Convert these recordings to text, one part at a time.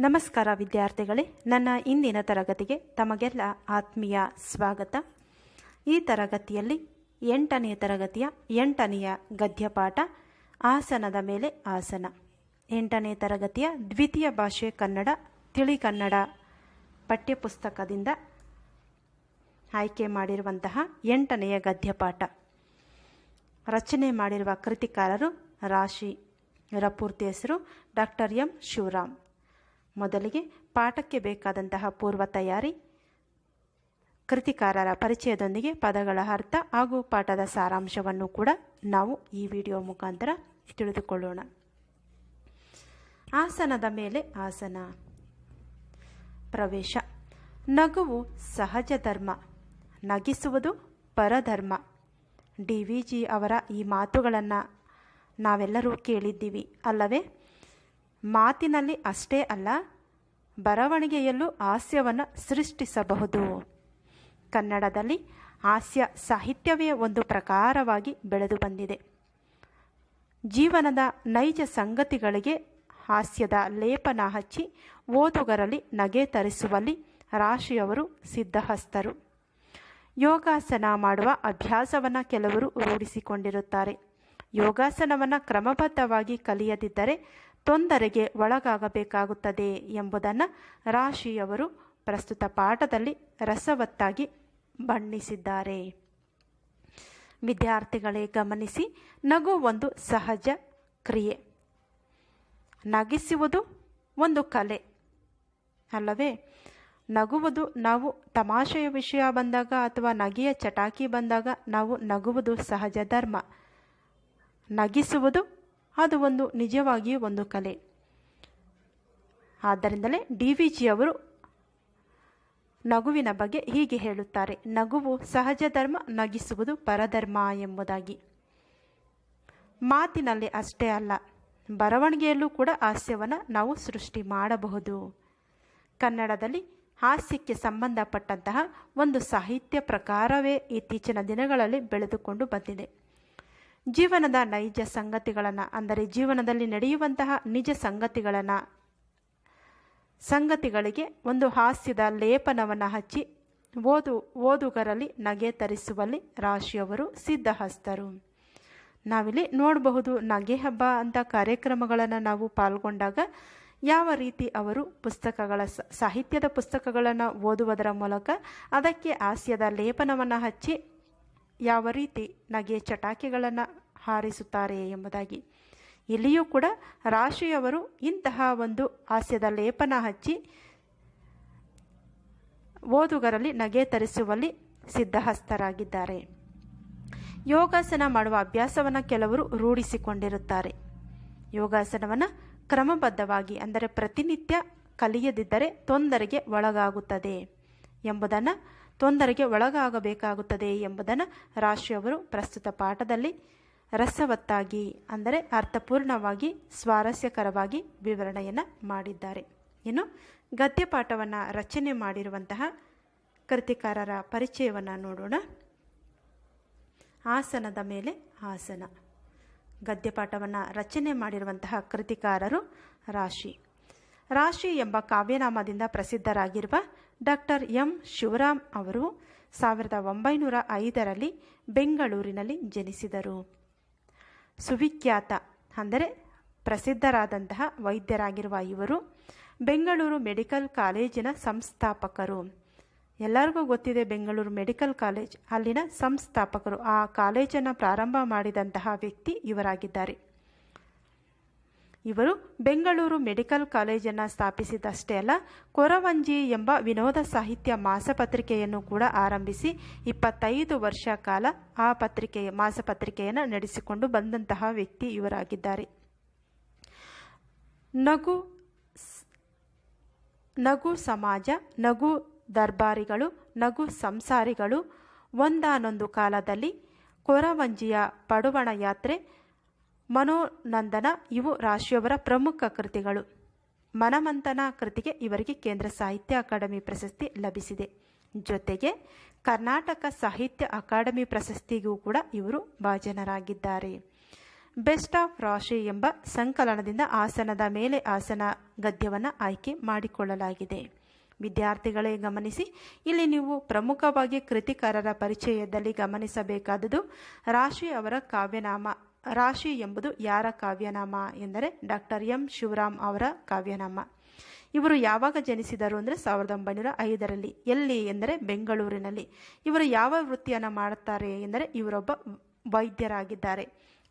ನಮಸ್ಕಾರ ವಿದ್ಯಾರ್ಥಿಗಳೇ. ನನ್ನ ಇಂದಿನ ತರಗತಿಗೆ ತಮಗೆಲ್ಲ ಆತ್ಮೀಯ ಸ್ವಾಗತ. ಈ ತರಗತಿಯಲ್ಲಿ ಎಂಟನೆಯ ತರಗತಿಯ ಎಂಟನೆಯ ಗದ್ಯಪಾಠ, ಆಸನದ ಮೇಲೆ ಆಸನ. ಎಂಟನೇ ತರಗತಿಯ ದ್ವಿತೀಯ ಭಾಷೆ ಕನ್ನಡ, ತಿಳಿ ಕನ್ನಡ ಪಠ್ಯಪುಸ್ತಕದಿಂದ ಆಯ್ಕೆ ಮಾಡಿರುವಂತಹ ಎಂಟನೆಯ ಗದ್ಯಪಾಠ. ರಚನೆ ಮಾಡಿರುವ ಕೃತಿಕಾರರು ರಾಶಿ ಇವರ ಪೂರ್ತಿ ಹೆಸರು ಡಾಕ್ಟರ್ ಎಂ ಶಿವರಾಮ್. ಮೊದಲಿಗೆ ಪಾಠಕ್ಕೆ ಬೇಕಾದಂತಹ ಪೂರ್ವ ತಯಾರಿ, ಕೃತಿಕಾರರ ಪರಿಚಯದೊಂದಿಗೆ ಪದಗಳ ಅರ್ಥ ಹಾಗೂ ಪಾಠದ ಸಾರಾಂಶವನ್ನು ಕೂಡ ನಾವು ಈ ವಿಡಿಯೋ ಮುಖಾಂತರ ತಿಳಿದುಕೊಳ್ಳೋಣ. ಆಸನದ ಮೇಲೆ ಆಸನ. ಪ್ರವೇಶ. ನಗುವು ಸಹಜ ಧರ್ಮ. ನಗಿಸುವುದು ಪರಧರ್ಮ. ಡಿ ವಿ ಜಿ ಅವರ ಈ ಮಾತುಗಳನ್ನು ನಾವೆಲ್ಲರೂ ಕೇಳಿದ್ದೀವಿ ಅಲ್ಲವೇ? ಮಾತಿನಲ್ಲಿ ಅಷ್ಟೇ ಅಲ್ಲ, ಬರವಣಿಗೆಯಲ್ಲೂ ಹಾಸ್ಯವನ್ನು ಸೃಷ್ಟಿಸಬಹುದು. ಕನ್ನಡದಲ್ಲಿ ಹಾಸ್ಯ ಸಾಹಿತ್ಯವೇ ಒಂದು ಪ್ರಕಾರವಾಗಿ ಬೆಳೆದು ಬಂದಿದೆ. ಜೀವನದ ನೈಜ ಸಂಗತಿಗಳಿಗೆ ಹಾಸ್ಯದ ಲೇಪನ ಹಚ್ಚಿ ಓದುಗರಲ್ಲಿ ನಗೆ ತರಿಸುವಲ್ಲಿ ರಾಶಿಯವರು ಸಿದ್ಧಹಸ್ತರು. ಯೋಗಾಸನ ಮಾಡುವ ಅಭ್ಯಾಸವನ್ನು ಕೆಲವರು ರೂಢಿಸಿಕೊಂಡಿರುತ್ತಾರೆ. ಯೋಗಾಸನವನ್ನು ಕ್ರಮಬದ್ಧವಾಗಿ ಕಲಿಯದಿದ್ದರೆ ತೊಂದರೆಗೆ ಒಳಗಾಗಬೇಕಾಗುತ್ತದೆ ಎಂಬುದನ್ನು ರಾಶಿಯವರು ಪ್ರಸ್ತುತ ಪಾಠದಲ್ಲಿ ರಸವತ್ತಾಗಿ ಬಣ್ಣಿಸಿದ್ದಾರೆ. ವಿದ್ಯಾರ್ಥಿಗಳೇ ಗಮನಿಸಿ, ನಗು ಒಂದು ಸಹಜ ಕ್ರಿಯೆ. ನಗಿಸುವುದು ಒಂದು ಕಲೆ. ಅಲ್ಲವೇ? ನಗುವುದು ನಾವು ತಮಾಷೆಯ ವಿಷಯ ಬಂದಾಗ ಅಥವಾ ನಗೆಯ ಚಟಾಕಿ ಬಂದಾಗ ನಾವು ನಗುವುದು ಸಹಜ ಧರ್ಮ. ನಗಿಸುವುದು ಅದು ಒಂದು ನಿಜವಾಗಿಯೂ ಒಂದು ಕಲೆ. ಆದ್ದರಿಂದಲೇ ಡಿ ವಿ ಜಿಯವರು ನಗುವಿನ ಬಗ್ಗೆ ಹೀಗೆ ಹೇಳುತ್ತಾರೆ. ನಗುವು ಸಹಜ ಧರ್ಮ, ನಗಿಸುವುದು ಪರಧರ್ಮ ಎಂಬುದಾಗಿ. ಮಾತಿನಲ್ಲಿ ಅಷ್ಟೇ ಅಲ್ಲ, ಬರವಣಿಗೆಯಲ್ಲೂ ಕೂಡ ಹಾಸ್ಯವನ್ನು ನಾವು ಸೃಷ್ಟಿ ಮಾಡಬಹುದು. ಕನ್ನಡದಲ್ಲಿ ಹಾಸ್ಯಕ್ಕೆ ಸಂಬಂಧಪಟ್ಟಂತಹ ಒಂದು ಸಾಹಿತ್ಯ ಪ್ರಕಾರವೇ ಇತ್ತೀಚಿನ ದಿನಗಳಲ್ಲಿ ಬೆಳೆದುಕೊಂಡು ಬಂದಿದೆ. ಜೀವನದ ನೈಜ ಸಂಗತಿಗಳನ್ನು, ಅಂದರೆ ಜೀವನದಲ್ಲಿ ನಡೆಯುವಂತಹ ನಿಜ ಸಂಗತಿಗಳನ್ನು, ಸಂಗತಿಗಳಿಗೆ ಒಂದು ಹಾಸ್ಯದ ಲೇಪನವನ್ನು ಹಚ್ಚಿ, ಓದು, ಓದುಗರಲ್ಲಿ ನಗೆ ತರಿಸುವಲ್ಲಿ ರಾಶಿಯವರು ಸಿದ್ಧಹಸ್ತರು. ನಾವಿಲ್ಲಿ ನೋಡಬಹುದು ನಗೆ ಹಬ್ಬ ಅಂತ ಕಾರ್ಯಕ್ರಮಗಳನ್ನು ನಾವು ಪಾಲ್ಗೊಂಡಾಗ ಯಾವ ರೀತಿ ಅವರು ಪುಸ್ತಕಗಳ ಸಾಹಿತ್ಯದ ಪುಸ್ತಕಗಳನ್ನು ಓದುವುದರ ಮೂಲಕ ಅದಕ್ಕೆ ಹಾಸ್ಯದ ಲೇಪನವನ್ನು ಹಚ್ಚಿ ಯಾವ ರೀತಿ ನಗೆ ಚಟಾಕಿಗಳನ್ನು ಹಾರಿಸುತ್ತಾರೆ ಎಂಬುದಾಗಿ. ಇಲ್ಲಿಯೂ ಕೂಡ ರಾಶಿಯವರು ಇಂತಹ ಒಂದು ಹಾಸ್ಯದ ಲೇಪನ ಹಚ್ಚಿ ಓದುಗರಲ್ಲಿ ನಗೆ ತರಿಸುವಲ್ಲಿ ಸಿದ್ಧಹಸ್ತರಾಗಿದ್ದಾರೆ. ಯೋಗಾಸನ ಮಾಡುವ ಅಭ್ಯಾಸವನ್ನು ಕೆಲವರು ರೂಢಿಸಿಕೊಂಡಿರುತ್ತಾರೆ. ಯೋಗಾಸನವನ್ನು ಕ್ರಮಬದ್ಧವಾಗಿ ಅಂದರೆ ಪ್ರತಿನಿತ್ಯ ಕಲಿಯದಿದ್ದರೆ ತೊಂದರೆಗೆ ಒಳಗಾಗುತ್ತದೆ ಎಂಬುದನ್ನು ತೊಂದರೆಗೆ ಒಳಗಾಗಬೇಕಾಗುತ್ತದೆ ಎಂಬುದನ್ನು ರಾಶಿಯವರು ಪ್ರಸ್ತುತ ಪಾಠದಲ್ಲಿ ರಸವತ್ತಾಗಿ, ಅಂದರೆ ಅರ್ಥಪೂರ್ಣವಾಗಿ ಸ್ವಾರಸ್ಯಕರವಾಗಿ ವಿವರಣೆಯನ್ನು ಮಾಡಿದ್ದಾರೆ. ಇನ್ನು ಗದ್ಯಪಾಠವನ್ನು ರಚನೆ ಮಾಡಿರುವಂತಹ ಕೃತಿಕಾರರ ಪರಿಚಯವನ್ನು ನೋಡೋಣ. ಆಸನದ ಮೇಲೆ ಆಸನ. ಗದ್ಯಪಾಠವನ್ನು ರಚನೆ ಮಾಡಿರುವಂತಹ ಕೃತಿಕಾರರು ರಾಶಿ. ರಾಶಿ ಎಂಬ ಕಾವ್ಯನಾಮದಿಂದ ಪ್ರಸಿದ್ಧರಾಗಿರುವ ಡಾಕ್ಟರ್ ಎಂ ಶಿವರಾಮ್ ಅವರು ಸಾವಿರದ ಒಂಬೈನೂರ ಐದರಲ್ಲಿ ಬೆಂಗಳೂರಿನಲ್ಲಿ ಜನಿಸಿದರು. ಸುವಿಖ್ಯಾತ ಅಂದರೆ ಪ್ರಸಿದ್ಧರಾದಂತಹ ವೈದ್ಯರಾಗಿರುವ ಇವರು ಬೆಂಗಳೂರು ಮೆಡಿಕಲ್ ಕಾಲೇಜಿನ ಸಂಸ್ಥಾಪಕರು. ಎಲ್ಲರಿಗೂ ಗೊತ್ತಿದೆ ಬೆಂಗಳೂರು ಮೆಡಿಕಲ್ ಕಾಲೇಜ್ ಅಲ್ಲಿನ ಸಂಸ್ಥಾಪಕರು. ಆ ಕಾಲೇಜನ್ನು ಪ್ರಾರಂಭ ಮಾಡಿದಂತಹ ವ್ಯಕ್ತಿ ಇವರಾಗಿದ್ದಾರೆ. ಇವರು ಬೆಂಗಳೂರು ಮೆಡಿಕಲ್ ಕಾಲೇಜನ್ನು ಸ್ಥಾಪಿಸಿದಷ್ಟೇ ಅಲ್ಲ, ಕೊರವಂಜಿ ಎಂಬ ವಿನೋದ ಸಾಹಿತ್ಯ ಮಾಸಪತ್ರಿಕೆಯನ್ನು ಕೂಡ ಆರಂಭಿಸಿ ಇಪ್ಪತ್ತೈದು ವರ್ಷ ಕಾಲ ಆ ಪತ್ರಿಕೆಯ ಮಾಸಪತ್ರಿಕೆಯನ್ನು ನಡೆಸಿಕೊಂಡು ಬಂದಂತಹ ವ್ಯಕ್ತಿ ಇವರಾಗಿದ್ದಾರೆ. ನಗು ನಗು ಸಮಾಜ, ನಗು ದರ್ಬಾರಿಗಳು, ನಗು ಸಂಸಾರಿಗಳು ಒಂದಾನೊಂದು ಕಾಲದಲ್ಲಿ ಕೊರವಂಜಿಯ ಪಡುವಣ ಯಾತ್ರೆ ಮನೋನಂದನ ಇವು ರಾಶಿಯವರ ಪ್ರಮುಖ ಕೃತಿಗಳು. ಮನಮಂಥನ ಕೃತಿಗೆ ಇವರಿಗೆ ಕೇಂದ್ರ ಸಾಹಿತ್ಯ ಅಕಾಡೆಮಿ ಪ್ರಶಸ್ತಿ ಲಭಿಸಿದೆ. ಜೊತೆಗೆ ಕರ್ನಾಟಕ ಸಾಹಿತ್ಯ ಅಕಾಡೆಮಿ ಪ್ರಶಸ್ತಿಗೂ ಕೂಡ ಇವರು ಭಾಜನರಾಗಿದ್ದಾರೆ. ಬೆಸ್ಟ್ ಆಫ್ ರಾಶಿ ಎಂಬ ಸಂಕಲನದಿಂದ ಆಸನದ ಮೇಲೆ ಆಸನ ಗದ್ಯವನ್ನು ಆಯ್ಕೆ ಮಾಡಿಕೊಳ್ಳಲಾಗಿದೆ. ವಿದ್ಯಾರ್ಥಿಗಳೇ ಗಮನಿಸಿ, ಇಲ್ಲಿ ನೀವು ಪ್ರಮುಖವಾಗಿ ಕೃತಿಕಾರರ ಪರಿಚಯದಲ್ಲಿ ಗಮನಿಸಬೇಕಾದದು ರಾಶಿ ಅವರ ಕಾವ್ಯನಾಮ ರಾಶಿ ಎಂಬುದು ಯಾರ ಕಾವ್ಯನಾಮ ಎಂದರೆ ಡಾಕ್ಟರ್ ಎಂ ಶಿವರಾಮ್ ಅವರ ಕಾವ್ಯನಾಮ. ಇವರು ಯಾವಾಗ ಜನಿಸಿದರು ಅಂದರೆ ಸಾವಿರದ ಒಂಬೈನೂರ ಐದರಲ್ಲಿ. ಎಲ್ಲಿ ಎಂದರೆ ಬೆಂಗಳೂರಿನಲ್ಲಿ. ಇವರು ಯಾವ ವೃತ್ತಿಯನ್ನು ಮಾಡುತ್ತಾರೆ ಎಂದರೆ ಇವರೊಬ್ಬ ವೈದ್ಯರಾಗಿದ್ದಾರೆ.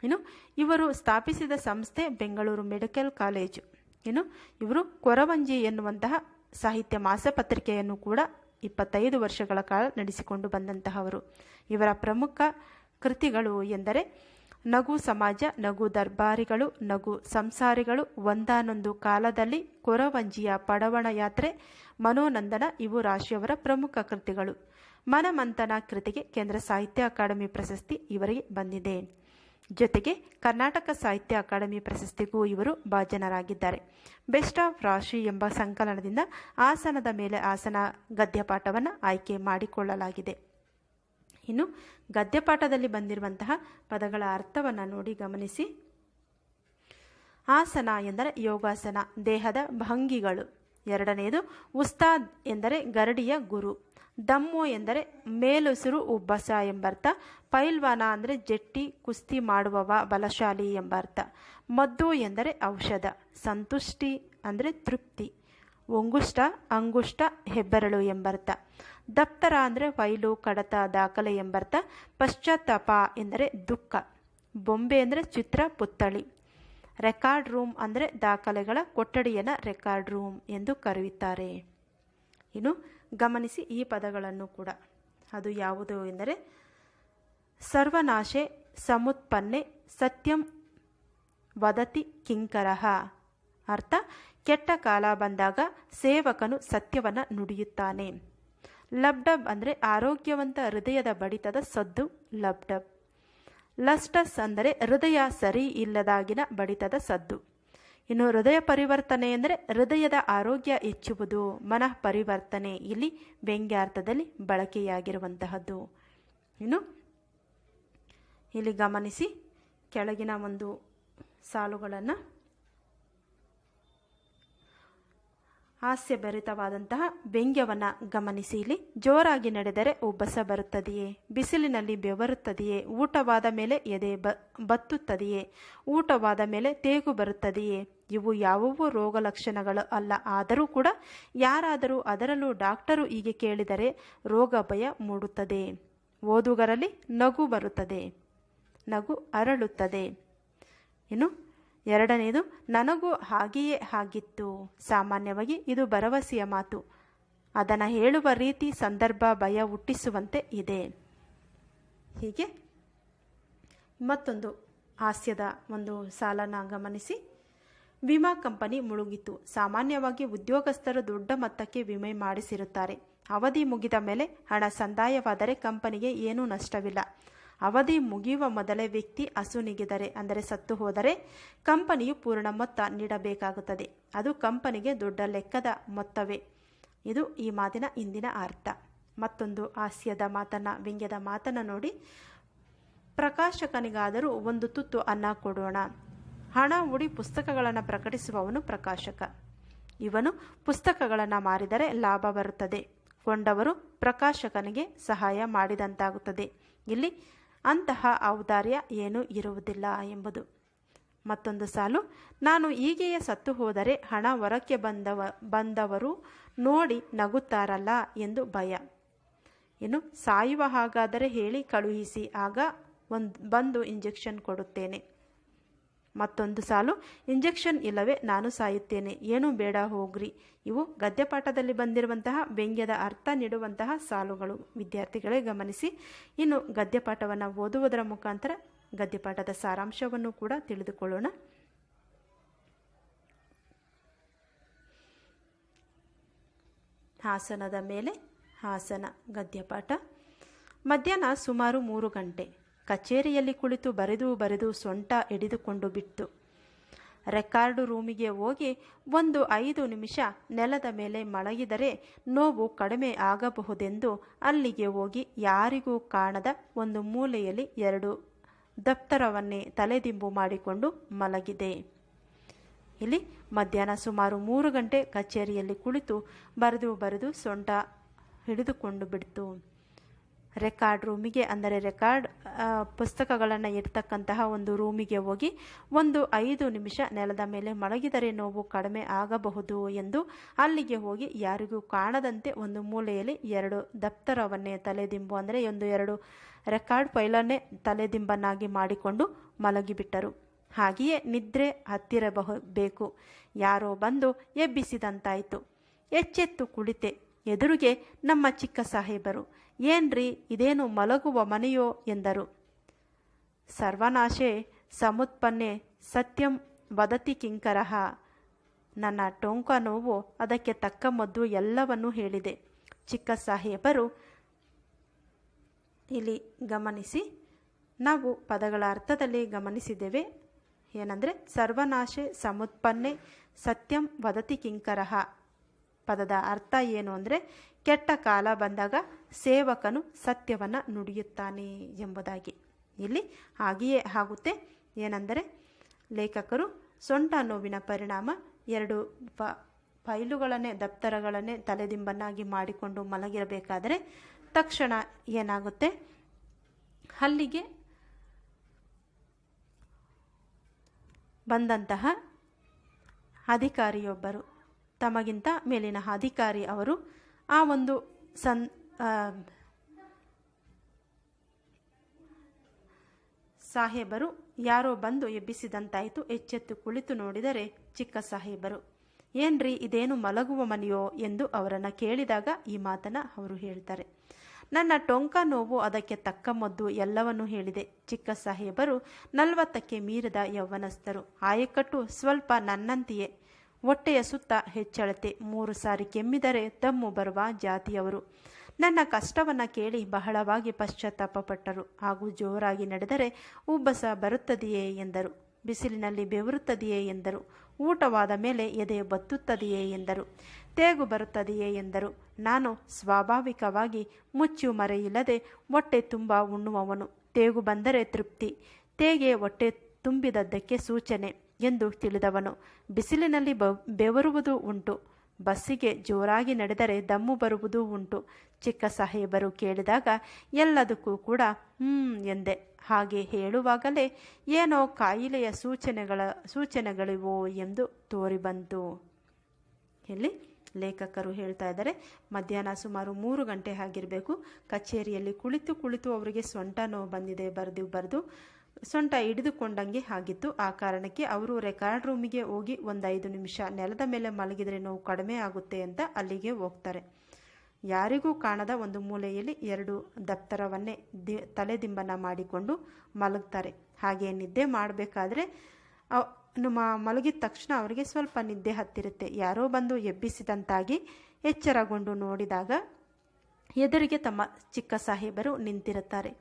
ಇನ್ನು ಇವರು ಸ್ಥಾಪಿಸಿದ ಸಂಸ್ಥೆ ಬೆಂಗಳೂರು ಮೆಡಿಕಲ್ ಕಾಲೇಜು. ಇನ್ನು ಇವರು ಕೊರವಂಜಿ ಎನ್ನುವಂತಹ ಸಾಹಿತ್ಯ ಮಾಸಪತ್ರಿಕೆಯನ್ನು ಕೂಡ ಇಪ್ಪತ್ತೈದು ವರ್ಷಗಳ ಕಾಲ ನಡೆಸಿಕೊಂಡು ಬಂದಂತಹವರು. ಇವರ ಪ್ರಮುಖ ಕೃತಿಗಳು ಎಂದರೆ ನಗು ಸಮಾಜ, ನಗು ದರ್ಬಾರಿಗಳು, ನಗು ಸಂಸಾರಿಗಳು ಒಂದಾನೊಂದು ಕಾಲದಲ್ಲಿ ಕೊರವಂಜಿಯ ಪಡವಣ ಯಾತ್ರೆ, ಮನೋನಂದನ ಇವು ರಾಶಿಯವರ ಪ್ರಮುಖ ಕೃತಿಗಳು. ಮನಮಂಥನ ಕೃತಿಗೆ ಕೇಂದ್ರ ಸಾಹಿತ್ಯ ಅಕಾಡೆಮಿ ಪ್ರಶಸ್ತಿ ಇವರಿಗೆ ಬಂದಿದೆ. ಜೊತೆಗೆ ಕರ್ನಾಟಕ ಸಾಹಿತ್ಯ ಅಕಾಡೆಮಿ ಪ್ರಶಸ್ತಿಗೂ ಇವರು ಭಾಜನರಾಗಿದ್ದಾರೆ. ಬೆಸ್ಟ್ ಆಫ್ ರಾಶಿ ಎಂಬ ಸಂಕಲನದಿಂದ ಆಸನದ ಮೇಲೆ ಆಸನ ಗದ್ಯಪಾಠವನ್ನು ಆಯ್ಕೆ ಮಾಡಿಕೊಳ್ಳಲಾಗಿದೆ. ಇನ್ನು ಗದ್ಯಪಾಠದಲ್ಲಿ ಬಂದಿರುವಂತಹ ಪದಗಳ ಅರ್ಥವನ್ನು ನೋಡಿ ಗಮನಿಸಿ. ಆಸನ ಎಂದರೆ ಯೋಗಾಸನ, ದೇಹದ ಭಂಗಿಗಳು. ಎರಡನೆಯದು ಉಸ್ತಾದ್ ಎಂದರೆ ಗರಡಿಯ ಗುರು. ದಮ್ಮು ಎಂದರೆ ಮೇಲುಸಿರು ಉಬ್ಬಸ ಎಂಬರ್ಥ. ಪೈಲ್ವಾನ ಅಂದರೆ ಜಟ್ಟಿ, ಕುಸ್ತಿ ಮಾಡುವವ, ಬಲಶಾಲಿ ಎಂಬರ್ಥ. ಮದ್ದು ಎಂದರೆ ಔಷಧ. ಸಂತುಷ್ಟಿ ಅಂದರೆ ತೃಪ್ತಿ. ಒಂಗುಷ್ಟ, ಅಂಗುಷ್ಟ, ಹೆಬ್ಬೆರಳು ಎಂಬರ್ಥ. ದಪ್ತರ ಅಂದರೆ ಫೈಲು ಕಡತ, ದಾಖಲೆ ಎಂಬರ್ಥ ಪಶ್ಚಾತ್ತಾಪ ಎಂದರೆ ದುಃಖ. ಬೊಂಬೆ ಅಂದರೆ ಚಿತ್ರ, ಪುತ್ಥಳಿ. ರೆಕಾರ್ಡ್ ರೂಮ್ ಅಂದರೆ ದಾಖಲೆಗಳ ಕೊಠಡಿಯನ್ನು ರೆಕಾರ್ಡ್ ರೂಮ್ ಎಂದು ಕರೆಯುತ್ತಾರೆ. ಇನ್ನು ಗಮನಿಸಿ ಈ ಪದಗಳನ್ನು ಕೂಡ. ಅದು ಯಾವುದು ಎಂದರೆ ಸರ್ವನಾಶೆ, ಸಮುತ್ಪನ್ನೆ, ಸತ್ಯಂ ವದತಿ ಕಿಂಕರಹ ಅರ್ಥ, ಕೆಟ್ಟ ಕಾಲ ಬಂದಾಗ ಸೇವಕನು ಸತ್ಯವನ್ನು ನುಡಿಯುತ್ತಾನೆ. ಲಬ್ಡಬ್ ಅಂದರೆ ಆರೋಗ್ಯವಂತ ಹೃದಯದ ಬಡಿತದ ಸದ್ದು, ಲಬ್ಡಬ್. ಲಸ್ಟಸ್ ಅಂದರೆ ಹೃದಯ ಸರಿ ಇಲ್ಲದಾಗಿನ ಬಡಿತದ ಸದ್ದು. ಇನ್ನು ಹೃದಯ ಪರಿವರ್ತನೆ ಅಂದರೆ ಹೃದಯದ ಆರೋಗ್ಯ ಹೆಚ್ಚುವುದು ಮನಃ ಪರಿವರ್ತನೆ ಇಲ್ಲಿ ವ್ಯಂಗ್ಯಾರ್ಥದಲ್ಲಿ ಬಳಕೆಯಾಗಿರುವಂತಹದ್ದು. ಇನ್ನು ಇಲ್ಲಿ ಗಮನಿಸಿ ಕೆಳಗಿನ ಒಂದು ಸಾಲುಗಳನ್ನು ಹಾಸ್ಯಭರಿತವಾದಂತಹ ವ್ಯಂಗ್ಯವನ್ನು ಗಮನಿಸಿ ಇಲ್ಲಿ ಜೋರಾಗಿ ನಡೆದರೆ ಉಬ್ಬಸ ಬರುತ್ತದೆಯೇ? ಬಿಸಿಲಿನಲ್ಲಿ ಬೆವರುತ್ತದೆಯೇ? ಊಟವಾದ ಮೇಲೆ ಎದೆ ಬ, ಬತ್ತುತ್ತದೆಯೇ? ಊಟವಾದ ಮೇಲೆ ತೇಗು ಬರುತ್ತದೆಯೇ? ಇವು ಯಾವುವು ರೋಗ ಲಕ್ಷಣಗಳು ಅಲ್ಲ. ಆದರೂ ಕೂಡ ಯಾರಾದರೂ ಅದರಲ್ಲೂ ಡಾಕ್ಟರು ಹೀಗೆ ಕೇಳಿದರೆ ರೋಗ ಭಯ ಮೂಡುತ್ತದೆ. ಓದುಗರಲ್ಲಿ ನಗು ಬರುತ್ತದೆ. ನಗು ಅರಳುತ್ತದೆ. ಇನ್ನು ಎರಡನೇದು, ನನಗೂ ಹಾಗೆಯೇ ಆಗಿತ್ತು. ಸಾಮಾನ್ಯವಾಗಿ ಇದು ಭರವಸೆಯ ಮಾತು. ಅದನ್ನು ಹೇಳುವ ರೀತಿ ಸಂದರ್ಭ ಭಯ ಹುಟ್ಟಿಸುವಂತೆ ಇದೆ. ಹೀಗೆ ಮತ್ತೊಂದು ಹಾಸ್ಯದ ಒಂದು ಸಾಲನ ಗಮನಿಸಿ. ವಿಮಾ ಕಂಪನಿ ಮುಳುಗಿತು. ಸಾಮಾನ್ಯವಾಗಿ ಉದ್ಯೋಗಸ್ಥರು ದೊಡ್ಡ ಮೊತ್ತಕ್ಕೆ ವಿಮೆ ಮಾಡಿಸಿರುತ್ತಾರೆ. ಅವಧಿ ಮುಗಿದ ಮೇಲೆ ಹಣ ಸಂದಾಯವಾದರೆ ಕಂಪನಿಗೆ ಏನೂ ನಷ್ಟವಿಲ್ಲ. ಅವಧಿ ಮುಗಿಯುವ ಮೊದಲೇ ವ್ಯಕ್ತಿ ಅಸುನೀಗಿದರೆ ಅಂದರೆ ಸತ್ತು ಹೋದರೆ ಕಂಪನಿಯು ಪೂರ್ಣ ಮೊತ್ತ ನೀಡಬೇಕಾಗುತ್ತದೆ. ಅದು ಕಂಪನಿಗೆ ದೊಡ್ಡ ಲೆಕ್ಕದ ಮೊತ್ತವೇ. ಇದು ಈ ಮಾತಿನ ಇಂದಿನ ಅರ್ಥ. ಮತ್ತೊಂದು ಹಾಸ್ಯದ ಮಾತನ್ನ, ವ್ಯಂಗ್ಯದ ಮಾತನ್ನ ನೋಡಿ. ಪ್ರಕಾಶಕನಿಗಾದರೂ ಒಂದು ತುತ್ತು ಅನ್ನ ಕೊಡೋಣ. ಹಣ ಉಡಿ ಪುಸ್ತಕಗಳನ್ನು ಪ್ರಕಟಿಸುವವನು ಪ್ರಕಾಶಕ. ಇವನು ಪುಸ್ತಕಗಳನ್ನು ಮಾರಿದರೆ ಲಾಭ ಬರುತ್ತದೆ. ಕೊಂಡವರು ಪ್ರಕಾಶಕನಿಗೆ ಸಹಾಯ ಮಾಡಿದಂತಾಗುತ್ತದೆ. ಇಲ್ಲಿ ಅಂತಹ ಔದಾರ್ಯ ಏನೂ ಇರುವುದಿಲ್ಲ ಎಂಬುದು. ಮತ್ತೊಂದು ಸಾಲು, ನಾನು ಹೀಗೆಯೇ ಸತ್ತು ಹೋದರೆ ಹಣ ಹೊರಕ್ಕೆ ಬಂದವ, ಬಂದವರು ನೋಡಿ ನಗುತ್ತಾರಲ್ಲ ಎಂದು ಭಯ. ಇನ್ನು ಸಾಯುವ ಹಾಗಾದರೆ ಹೇಳಿ ಕಳುಹಿಸಿ, ಆಗ ಒಂದು, ಬಂದು ಇಂಜೆಕ್ಷನ್ ಕೊಡುತ್ತೇನೆ. ಮತ್ತೊಂದು ಸಾಲು ಇಂಜೆಕ್ಷನ್ ಇಲ್ಲವೇ ನಾನು ಸಾಯುತ್ತೇನೆ. ಏನೂ ಬೇಡ ಹೋಗ್ರಿ. ಇವು ಗದ್ಯಪಾಠದಲ್ಲಿ ಬಂದಿರುವಂತಹ ವ್ಯಂಗ್ಯದ ಅರ್ಥ ನೀಡುವಂತಹ ಸಾಲುಗಳು. ವಿದ್ಯಾರ್ಥಿಗಳೇ ಗಮನಿಸಿ. ಇನ್ನು ಗದ್ಯಪಾಠವನ್ನು ಓದುವುದರ ಮುಖಾಂತರ ಗದ್ಯಪಾಠದ ಸಾರಾಂಶವನ್ನು ಕೂಡ ತಿಳಿದುಕೊಳ್ಳೋಣ. ಹಾಸನದ ಮೇಲೆ ಹಾಸನ ಗದ್ಯಪಾಠ. ಮಧ್ಯಾಹ್ನ ಸುಮಾರು ಮೂರು ಗಂಟೆ. ಕಚೇರಿಯಲ್ಲಿ ಕುಳಿತು ಬರೆದು ಬರೆದು ಸೊಂಟ ಹಿಡಿದುಕೊಂಡು ಬಿಟ್ಟು ರೆಕಾರ್ಡು ರೂಮಿಗೆ ಹೋಗಿ ಒಂದು ಐದು ನಿಮಿಷ ನೆಲದ ಮೇಲೆ ಮಲಗಿದರೆ ನೋವು ಕಡಿಮೆ ಆಗಬಹುದೆಂದು ಅಲ್ಲಿಗೆ ಹೋಗಿ ಯಾರಿಗೂ ಕಾಣದ ಒಂದು ಮೂಲೆಯಲ್ಲಿ ಎರಡು ದಪ್ತರವನ್ನೇ ತಲೆದಿಂಬು ಮಾಡಿಕೊಂಡು ಮಲಗಿದೆ. ಇಲ್ಲಿ ಮಧ್ಯಾಹ್ನ ಸುಮಾರು ಮೂರು ಗಂಟೆ ಕಚೇರಿಯಲ್ಲಿ ಕುಳಿತು ಬರೆದು ಬರೆದು ಸೊಂಟ ಹಿಡಿದುಕೊಂಡು ಬಿಡ್ತು. ರೆಕಾರ್ಡ್ ರೂಮಿಗೆ, ಅಂದರೆ ರೆಕಾರ್ಡ್ ಪುಸ್ತಕಗಳನ್ನು ಇರ್ತಕ್ಕಂತಹ ಒಂದು ರೂಮಿಗೆ ಹೋಗಿ ಒಂದು ಐದು ನಿಮಿಷ ನೆಲದ ಮೇಲೆ ಮಲಗಿದರೆ ನೋವು ಕಡಿಮೆ ಆಗಬಹುದು ಎಂದು ಅಲ್ಲಿಗೆ ಹೋಗಿ ಯಾರಿಗೂ ಕಾಣದಂತೆ ಒಂದು ಮೂಲೆಯಲ್ಲಿ ಎರಡು ದಪ್ತರವನ್ನೇ ತಲೆದಿಂಬು, ಅಂದರೆ ಒಂದು ಎರಡು ರೆಕಾರ್ಡ್ ಫೈಲನ್ನೇ ತಲೆದಿಂಬನ್ನಾಗಿ ಮಾಡಿಕೊಂಡು ಮಲಗಿಬಿಟ್ಟರು. ಹಾಗೆಯೇ ನಿದ್ರೆ ಹತ್ತಿರಬಹುದು ಯಾರೋ ಬಂದು ಎಬ್ಬಿಸಿದಂತಾಯಿತು. ಎಚ್ಚೆತ್ತು ಕುಳಿತೆ. ಎದುರಿಗೆ ನಮ್ಮ ಚಿಕ್ಕ ಸಾಹೇಬರು. ಏನ್ರಿ ಇದೇನು ಮಲಗುವ ಮನೆಯೋ ಎಂದರು. ಸರ್ವನಾಶೆ ಸಮುತ್ಪನ್ನೆ ಸತ್ಯಂ ವದತಿ ಕಿಂಕರಹ ನನ್ನ ಟೊಂಕ ನೋವು ಅದಕ್ಕೆ ತಕ್ಕ ಮದ್ದು ಎಲ್ಲವನ್ನೂ ಹೇಳಿದೆ. ಚಿಕ್ಕ ಸಾಹೇಬರು ಇಲ್ಲಿ ಗಮನಿಸಿ, ನಾವು ಪದಗಳ ಅರ್ಥದಲ್ಲಿ ಗಮನಿಸಿದ್ದೇವೆ. ಏನಂದರೆ ಸರ್ವನಾಶೆ ಸಮುತ್ಪನ್ನೆ ಸತ್ಯಂ ವದತಿ ಕಿಂಕರಹ ಪದದ ಅರ್ಥ ಏನು ಅಂದರೆ ಕೆಟ್ಟ ಕಾಲ ಬಂದಾಗ ಸೇವಕನು ಸತ್ಯವನ್ನು ನುಡಿಯುತ್ತಾನೆ ಎಂಬುದಾಗಿ. ಇಲ್ಲಿ ಹಾಗೆಯೇ ಆಗುತ್ತೆ. ಏನೆಂದರೆ ಲೇಖಕರು ಸೊಂಟ ನೋವಿನ ಪರಿಣಾಮ ಎರಡು ಪ ಫೈಲುಗಳನ್ನೇ, ದಪ್ತರಗಳನ್ನೇ ತಲೆದಿಂಬನ್ನಾಗಿ ಮಾಡಿಕೊಂಡು ಮಲಗಿರಬೇಕಾದರೆ ತಕ್ಷಣ ಏನಾಗುತ್ತೆ? ಅಲ್ಲಿಗೆ ಬಂದಂತಹ ಅಧಿಕಾರಿಯೊಬ್ಬರು ತಮಗಿಂತ ಮೇಲಿನ ಅಧಿಕಾರಿ ಅವರು ಆ ಒಂದು ಸನ್ ಸಾಹೇಬರು ಯಾರೋ ಬಂದು ಎಬ್ಬಿಸಿದಂತಾಯಿತು. ಎಚ್ಚೆತ್ತು ಕುಳಿತು ನೋಡಿದರೆ ಚಿಕ್ಕ ಸಾಹೇಬರು, ಏನ್ರಿ ಇದೇನು ಮಲಗುವ ಮನೆಯೋ ಎಂದು ಅವರನ್ನು ಕೇಳಿದಾಗ ಈ ಮಾತನ್ನ ಅವರು ಹೇಳ್ತಾರೆ. ನನ್ನ ಟೊಂಕ ನೋವು ಅದಕ್ಕೆ ತಕ್ಕ ಮದ್ದು ಎಲ್ಲವನ್ನೂ ಹೇಳಿದೆ. ಚಿಕ್ಕ ಸಾಹೇಬರು ನಲವತ್ತಕ್ಕೆ ಮೀರದ ಯೌವನಸ್ಥರು, ಆಯಕಟ್ಟು ಸ್ವಲ್ಪ ನನ್ನಂತೆಯೇ. ಹೊಟ್ಟೆಯ ಸುತ್ತ ಹೆಚ್ಚಳತೆ. ಮೂರು ಸಾರಿ ಕೆಮ್ಮಿದರೆ ತಮ್ಮು ಬರುವ ಜಾತಿಯವರು. ನನ್ನ ಕಷ್ಟವನ್ನು ಕೇಳಿ ಬಹಳವಾಗಿ ಪಶ್ಚಾತ್ತಾಪಪಟ್ಟರು. ಹಾಗೂ ಜೋರಾಗಿ ನಡೆದರೆ ಉಬ್ಬಸ ಬರುತ್ತದೆಯೇ ಎಂದರು. ಬಿಸಿಲಿನಲ್ಲಿ ಬೆವರುತ್ತದೆಯೇ ಎಂದರು. ಊಟವಾದ ಮೇಲೆ ಎದೆ ಬತ್ತುತ್ತದೆಯೇ ಎಂದರು. ತೇಗು ಬರುತ್ತದೆಯೇ ಎಂದರು. ನಾನು ಸ್ವಾಭಾವಿಕವಾಗಿ ಮುಚ್ಚು ಮರೆಯಿಲ್ಲದೆ ಹೊಟ್ಟೆ ತುಂಬ ಉಣ್ಣುವವನು. ತೇಗು ಬಂದರೆ ತೃಪ್ತಿ. ತೇಗೆ ಹೊಟ್ಟೆ ತುಂಬಿದದ್ದಕ್ಕೆ ಸೂಚನೆ. ಎಂದು ತಿಳಿದವನು. ಬಿಸಿಲಿನಲ್ಲಿ ಬೆವರುವುದು ಉಂಟು. ಬಸ್ಸಿಗೆ ಜೋರಾಗಿ ನಡೆದರೆ ದಮ್ಮು ಬರುವುದೂ ಉಂಟು. ಚಿಕ್ಕ ಸಾಹೇಬರು ಕೇಳಿದಾಗ, ಎಲ್ಲದಕ್ಕೂ ಕೂಡ ಹ್ಮ್ ಎಂದೆ. ಹಾಗೆ ಹೇಳುವಾಗಲೇ ಏನೋ ಕಾಯಿಲೆಯ ಸೂಚನೆಗಳ, ಸೂಚನೆಗಳಿವೋ ಎಂದು ತೋರಿಬಂತು. ಇಲ್ಲಿ ಲೇಖಕರು ಹೇಳ್ತಾ ಇದ್ದಾರೆ, ಮಧ್ಯಾಹ್ನ ಸುಮಾರು ಮೂರು ಗಂಟೆ ಆಗಿರಬೇಕು ಕಚೇರಿಯಲ್ಲಿ ಕುಳಿತು ಕುಳಿತು ಅವರಿಗೆ ಸೊಂಟ ನೋವು ಬಂದಿದೆ. ಬರೆದು ಬರೆದು ಸೊಂಟ ಹಿಡಿದುಕೊಂಡಂಗೆ ಆಗಿತ್ತು. ಆ ಕಾರಣಕ್ಕೆ ಅವರು ರೆಕಾರ್ಡ್ ರೂಮಿಗೆ ಹೋಗಿ ಒಂದು ಐದು ನಿಮಿಷ ನೆಲದ ಮೇಲೆ ಮಲಗಿದರೆ ನೋವು ಕಡಿಮೆ ಆಗುತ್ತೆ ಅಂತ ಅಲ್ಲಿಗೆ ಹೋಗ್ತಾರೆ. ಯಾರಿಗೂ ಕಾಣದ ಒಂದು ಮೂಲೆಯಲ್ಲಿ ಎರಡು ದಪ್ತರವನ್ನೇ ದಿ ತಲೆದಿಂಬನ ಮಾಡಿಕೊಂಡು ಮಲಗ್ತಾರೆ. ಹಾಗೆ ನಿದ್ದೆ ಮಾಡಬೇಕಾದ್ರೆ ನಮ್ಮ ಮಲಗಿದ ತಕ್ಷಣ ಅವರಿಗೆ ಸ್ವಲ್ಪ ನಿದ್ದೆ ಹತ್ತಿರುತ್ತೆ. ಯಾರೋ ಬಂದು ಎಬ್ಬಿಸಿದಂತಾಗಿ ಎಚ್ಚರಗೊಂಡು ನೋಡಿದಾಗ ಎದುರಿಗೆ ತಮ್ಮ ಚಿಕ್ಕ ಸಾಹೇಬರು ನಿಂತಿರುತ್ತಾರೆ.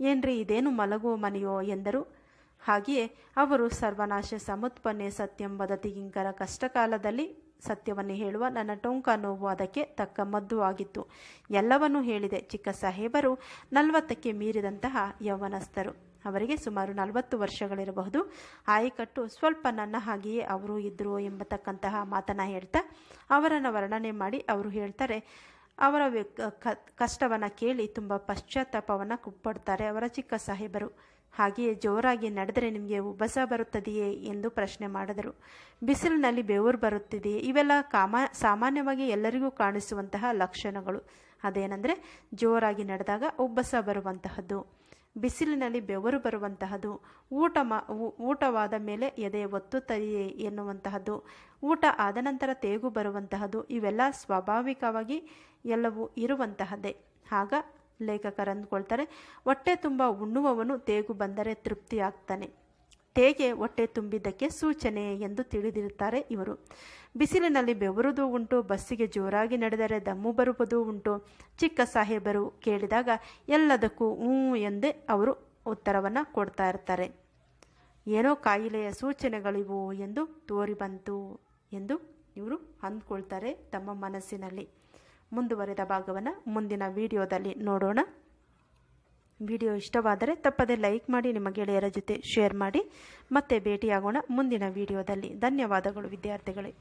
ಏನ್ರಿ ಇದೇನು ಮಲಗುವ ಮನೆಯೋ ಎಂದರು. ಹಾಗೆಯೇ ಅವರು ಸರ್ವನಾಶ ಸಮುತ್ಪನ್ನೆ ಸತ್ಯಂ ವದತಿಗಿಂಕರ ಕಷ್ಟಕಾಲದಲ್ಲಿ ಸತ್ಯವನ್ನು ಹೇಳುವ ನನ್ನ ಟೊಂಕ ನೋವು ಅದಕ್ಕೆ ತಕ್ಕ ಮದ್ದು ಆಗಿತ್ತು. ಎಲ್ಲವನ್ನೂ ಹೇಳಿದೆ. ಚಿಕ್ಕ ಸಾಹೇಬರು ನಲವತ್ತಕ್ಕೆ ಮೀರಿದಂತಹ ಯೌವನಸ್ಥರು. ಅವರಿಗೆ ಸುಮಾರು ನಲವತ್ತು ವರ್ಷಗಳಿರಬಹುದು. ಆಯಕಟ್ಟು ಸ್ವಲ್ಪ ನನ್ನ ಹಾಗೆಯೇ ಅವರು ಇದ್ದರು ಎಂಬತಕ್ಕಂತಹ ಮಾತನ್ನ ಹೇಳ್ತಾ ಅವರನ್ನು ವರ್ಣನೆ ಮಾಡಿ ಅವರು ಹೇಳ್ತಾರೆ ಅವರ ಕಷ್ಟವನ್ನು ಕೇಳಿ ತುಂಬ ಪಶ್ಚಾತ್ತಾಪವನ್ನು ಕುಪ್ಪಡ್ತಾರೆ ಅವರ ಚಿಕ್ಕ ಸಾಹೇಬರು. ಹಾಗೆಯೇ ಜೋರಾಗಿ ನಡೆದರೆ ನಿಮಗೆ ಉಬ್ಬಸ ಬರುತ್ತದೆಯೇ ಎಂದು ಪ್ರಶ್ನೆ ಮಾಡಿದರು. ಬಿಸಿಲಿನಲ್ಲಿ ಬೆವರು ಬರುತ್ತಿದೆಯೇ? ಇವೆಲ್ಲ ಕಾಮ ಸಾಮಾನ್ಯವಾಗಿ ಎಲ್ಲರಿಗೂ ಕಾಣಿಸುವಂತಹ ಲಕ್ಷಣಗಳು. ಅದೇನೆಂದರೆ ಜೋರಾಗಿ ನಡೆದಾಗ ಉಬ್ಬಸ ಬರುವಂತಹದ್ದು, ಬಿಸಿಲಿನಲ್ಲಿ ಬೆವರು ಬರುವಂತಹದ್ದು, ಊಟ ಮಾ ಊಟವಾದ ಮೇಲೆ ಎದೆ ಒತ್ತುತ್ತದೆಯೇ ಎನ್ನುವಂತಹದ್ದು, ಊಟ ಆದ ನಂತರ ತೇಗು ಬರುವಂತಹದ್ದು, ಇವೆಲ್ಲ ಸ್ವಾಭಾವಿಕವಾಗಿ ಎಲ್ಲವೂ ಇರುವಂತಹದ್ದೇ. ಆಗ ಲೇಖಕರು ಅಂದ್ಕೊಳ್ತಾರೆ, ಹೊಟ್ಟೆ ತುಂಬ ಉಣ್ಣುವವನು ತೇಗು ಬಂದರೆ ತೃಪ್ತಿ ಆಗ್ತಾನೆ ತೇಗೆ ಹೊಟ್ಟೆ ತುಂಬಿದ್ದಕ್ಕೆ ಸೂಚನೆ ಎಂದು ತಿಳಿದಿರುತ್ತಾರೆ ಇವರು. ಬಿಸಿಲಿನಲ್ಲಿ ಬೆವರುದು ಉಂಟು, ಬಸ್ಸಿಗೆ ಜೋರಾಗಿ ನಡೆದರೆ ದಮ್ಮು ಬರುವುದು ಉಂಟು. ಚಿಕ್ಕ ಸಾಹೇಬರು ಕೇಳಿದಾಗ, ಎಲ್ಲದಕ್ಕೂ ಹ್ಞೂ ಎಂದೇ ಅವರು ಉತ್ತರವನ್ನು ಕೊಡ್ತಾ ಇರ್ತಾರೆ. ಏನೋ ಕಾಯಿಲೆಯ ಸೂಚನೆಗಳಿವು ಎಂದು ತೋರಿ ಬಂತು ಎಂದು ಇವರು ಅಂದ್ಕೊಳ್ತಾರೆ ತಮ್ಮ ಮನಸ್ಸಿನಲ್ಲಿ. ಮುಂದುವರೆದ ಭಾಗವನ್ನು ಮುಂದಿನ ವಿಡಿಯೋದಲ್ಲಿ ನೋಡೋಣ. ವಿಡಿಯೋ ಇಷ್ಟವಾದರೆ ತಪ್ಪದೆ ಲೈಕ್ ಮಾಡಿ ನಿಮ್ಮ ಗೆಳೆಯರ ಜೊತೆ ಶೇರ್ ಮಾಡಿ. ಮತ್ತೆ ಭೇಟಿಯಾಗೋಣ ಮುಂದಿನ ವಿಡಿಯೋದಲ್ಲಿ. ಧನ್ಯವಾದಗಳು ವಿದ್ಯಾರ್ಥಿಗಳೇ.